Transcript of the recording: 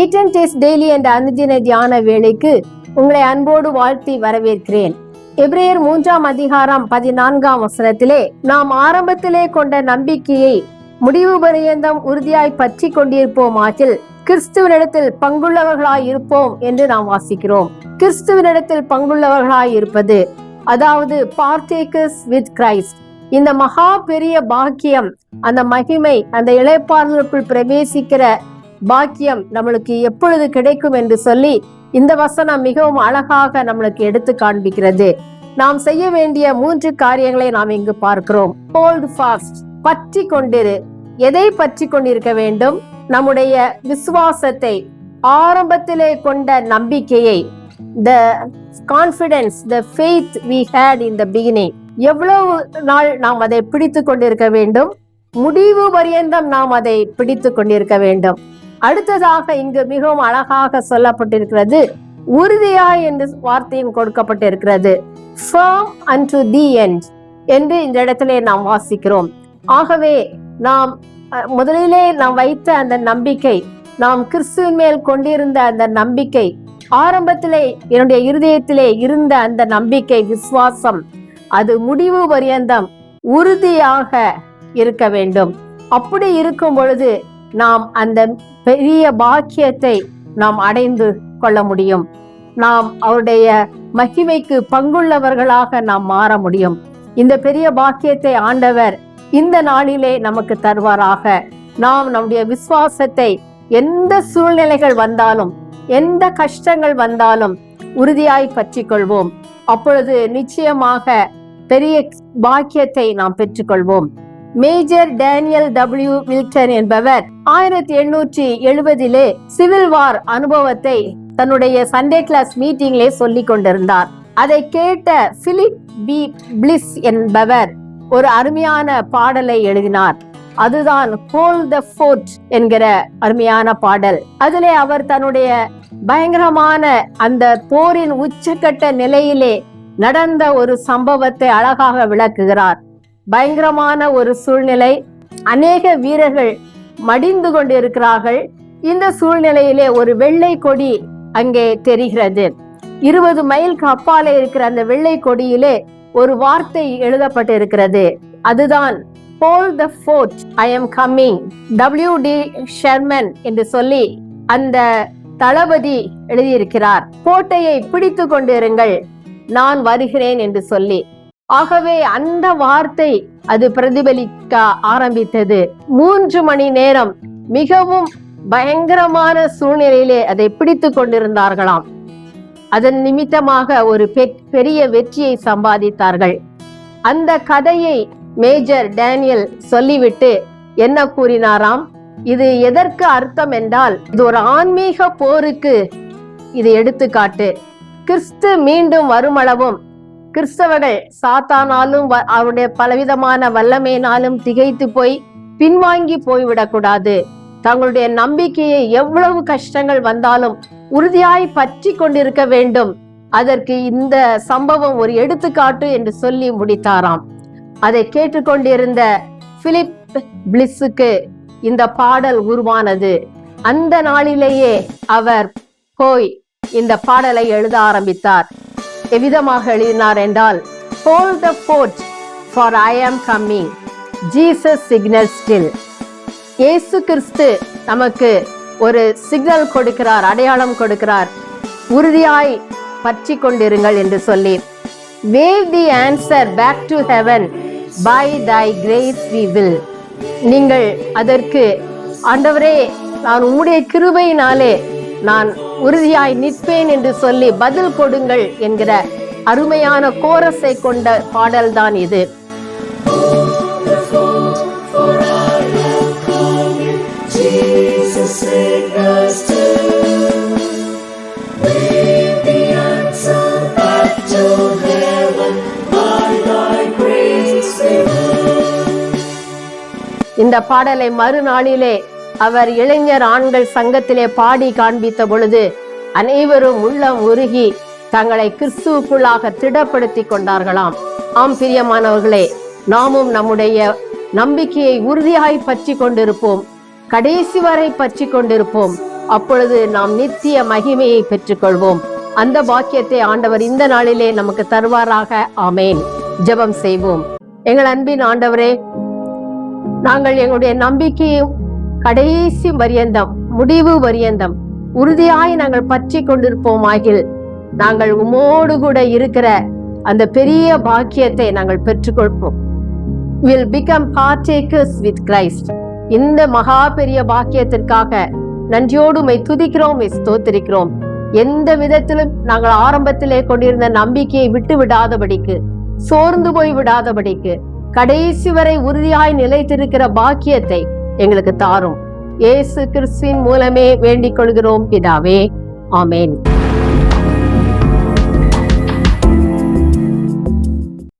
இட்டன் taste daily என்ற அனுதின தியான வேலைக்கு உங்களை அன்போடு வாழ்த்தி வரவேற்கிறேன். எப்ரேயர் மூன்றாம் அதிகாரம் பதினான்காம் வசனத்திலே நாம் ஆரம்பத்திலே கொண்ட நம்பிக்கையை முடிவு பரியந்தம் உறுதியாய் பற்றி கொண்டிருப்போம். ஆற்றில் கிறிஸ்துவனிடத்தில் பங்குள்ளவர்களாய் இருப்போம் என்று நாம் வாசிக்கிறோம். கிறிஸ்துவனிடத்தில் பங்குள்ளவர்களாய் இருப்பது அதாவது பார்டேக்கர்ஸ் வித் கிரைஸ்ட் இந்த மகா பெரிய பாக்கியம் அந்த மகிமை அந்த இளைப்பாறுதலுக்குள் பிரவேசிக்கிற பாக்கியம் நம்மளுக்கு எப்பொழுது கிடைக்கும் என்று சொல்லி இந்த வசனம் மிகவும் அழகாக நம்மளுக்கு எடுத்து காண்பிக்கிறது. நாம் செய்ய வேண்டிய மூன்று காரியங்களை நாம் இங்கு பார்க்கிறோம். ஹோல்ட் ஃபாஸ்ட் பற்றி கொண்டிரு. எதை பற்றி கொண்டிருக்க வேண்டும்? நம்முடைய விசுவாசத்தை ஆரம்பத்திலே கொண்ட நம்பிக்கையை the confidence the faith we had in the beginning எவ்வளவு நாள் நாம் அதை பிடித்து கொண்டிருக்க வேண்டும்? முடிவு பரியந்தம் நாம் அதை பிடித்து கொண்டிருக்க வேண்டும். அடுத்ததாக இங்கு மிகவும் அழகாக சொல்லப்பட்டிருக்கிறது உறுதியா என்று வார்த்தையும் கொடுக்கப்பட்டிருக்கிறது. அண்ட் டு தி என் என்று இந்த இடத்திலே நாம் வாசிக்கிறோம். ஆகவே நாம் முதலிலே நாம் வைத்த அந்த நம்பிக்கை நாம் கிறிஸ்துவின் மேல் கொண்டிருந்த அந்த நம்பிக்கை ஆரம்பத்திலே என்னுடைய இருதயத்திலே இருந்த அந்த நம்பிக்கை விசுவாசம் அது முடிவு பரியந்தம் உறுதியாக இருக்க வேண்டும். அப்படி இருக்கும் பொழுது நாம் அந்த பெரிய பாக்கியத்தை நாம் அடைந்து கொள்ள முடியும். நாம் அவருடைய மகிமைக்கு பங்குள்ளவர்களாக நாம் மாற முடியும். இந்த பெரிய பாக்கியத்தை ஆண்டவர் இந்த நாளிலே நமக்கு தருவாராக. நாம் நம்முடைய விசுவாசத்தை எந்த சூழ்நிலைகள் வந்தாலும் எந்த கஷ்டங்கள் வந்தாலும் உறுதியாய் பற்றி கொள்வோம் அப்பொழுது நிச்சயமாக பெரிய பாக்கியத்தை நாம் பெற்றுக்கொள்வோம். மேஜர் டேனியல் டபிள்யூ வில்டன் என்பவர் ஆயிரத்தி எண்ணூற்றி எழுபதிலே சிவில் வார் அனுபவத்தை தன்னுடைய சண்டே கிளாஸ் மீட்டிங்லே சொல்லி கொண்டிருந்தார். அதை கேட்ட பிலிப் பி பிளிஸ் என்பவர் ஒரு அருமையான பாடலை எழுதினார். அதுதான் ஹோல் த ஃபோர்ட் என்கிற அருமையான பாடல். அதிலே அவர் தன்னுடைய பயங்கரமான அந்த போரின் உச்சக்கட்ட நிலையிலே நடந்த ஒரு சம்பவத்தை அழகாக விளக்குகிறார். பயங்கரமான ஒரு சூழ்நிலை. அநேக வீரர்கள் மடிந்து கொண்டிருக்கிறார்கள். இந்த சூழ்நிலையிலே ஒரு வெள்ளை கொடி அங்கே தெரிகிறது. இருபது மைலுக்கு அப்பாலே இருக்கிற அந்த வெள்ளை கொடியிலே ஒரு வார்த்தை எழுதப்பட்டிருக்கிறது. அதுதான் போல் the fort I am coming W T Sherman என்று சொல்லி அந்த தளபதி எழுதியிருக்கிறார். கோட்டையை பிடித்து கொண்டிருங்கள் நான் வருகிறேன் என்று சொல்லி. ஆகவே அந்த வார்த்தை அது பிரதிபலிக்க ஆரம்பித்தது. மூன்று மணி நேரம் மிகவும் பயங்கரமான சூழ்நிலையிலே அதை பிடித்து கொண்டிருந்தார்களாம். அதன் நிமித்தமாக ஒரு பெரிய வெற்றியை சம்பாதித்தார்கள். அந்த கதையை மேஜர் டேனியல் சொல்லிவிட்டு என்ன கூறினாராம்? இது எதற்கு அர்த்தம் என்றால் இது ஒரு ஆன்மீக போருக்கு இது எடுத்துக்காட்டு. கிறிஸ்து மீண்டும் வருமளவும் கிறிஸ்தவர்கள் சாத்தானாலும் வ- அவருடைய பலவிதமான வல்லமையினாலும் திகைத்து போய் பின்வாங்கி போய்விடக்கூடாது. தங்களுடைய நம்பிக்கையை எவ்வளவு கஷ்டங்கள் வந்தாலும் உறுதியாய் பற்றி கொண்டிருக்க வேண்டும். அதற்கு இந்த சம்பவம் ஒரு எடுத்துக்காட்டு என்று சொல்லி முடித்தாராம். அதை கேட்டுக்கொண்டிருந்த பிலிப் பிளிஸுக்கு இந்த பாடல் உருவானது. அந்த நாளிலேயே அவர் போய் இந்த பாடலை எழுத ஆரம்பித்தார். எவ்விதமாக எழுதினார் என்றால் hold the fort for I am coming Jesus signal still இயேசு கிறிஸ்து நமக்கு ஒரு சிக்னல் கொடுக்கிறார் அடையாளம் கொடுக்கிறார். உறுதியாய் பற்றி கொண்டிருங்கள் என்று சொல்லி wave the answer back to heaven by thy grace we will நீங்கள் அதற்கு ஆண்டவரே நான் உம்முடைய கிருபையினாலே நான் உறுதியாய் நிற்பேன் என்று சொல்லி பதில் கொடுங்கள் என்கிற அருமையான கோரஸை கொண்ட பாடல்தான் இது. இந்த பாடலை மறுநாளிலே அவர் இளைஞர் ஆண்கள் சங்கத்திலே பாடி காண்பித்த பொழுது அனைவரும் உள்ளம் உருகி தங்களை கிறிஸ்துவுக்குள்ளாக திடப்படுத்தி கொண்டார்களாம். ஆம் பிரியமானவர்களே நாமும் நம்முடைய நம்பிக்கையை உறுதியாய் பற்றி கொண்டிருப்போம். கடைசி வரை பற்றி கொண்டிருப்போம். அப்பொழுது நாம் நித்திய மகிமையை பெற்றுக்கொள்வோம். அந்த பாக்கியத்தை ஆண்டவர் இந்த நாளிலே நமக்கு தருவாராக. ஆமேன். ஜெபம் செய்வோம். எங்கள் அன்பின் ஆண்டவரே நாங்கள் எங்களுடைய நம்பிக்கையும் கடைசி பரியந்தம் முடிவு பரியந்தம். உறுதியாய் நாங்கள் பற்றி கொண்டிருப்போம் ஆகில் நாங்கள் உமோடு கூட இருக்கிற அந்த பெரிய பாக்கியத்தை நாங்கள் பெற்றுக்கொள்வோம். Will become partakers with Christ இந்த மகா பெரிய பாக்கியத்திற்காக நன்றியோடு உம்மை துதிக்கிறோம் உம்மை ஸ்தோத்திரிக்கிறோம். எந்த விதத்திலும் நாங்கள் ஆரம்பத்திலே கொண்டிருந்த நம்பிக்கையை விட்டு விடாதபடிக்கு சோர்ந்து போய் விடாதபடிக்கு கடைசி வரை உறுதியாய் நிலைத்திருக்கிற பாக்கியத்தை எங்களுக்கு தாரும். இயேசு கிறிஸ்துவின் மூலமே வேண்டிக் கொள்கிறோம். பிதாவே ஆமேன்.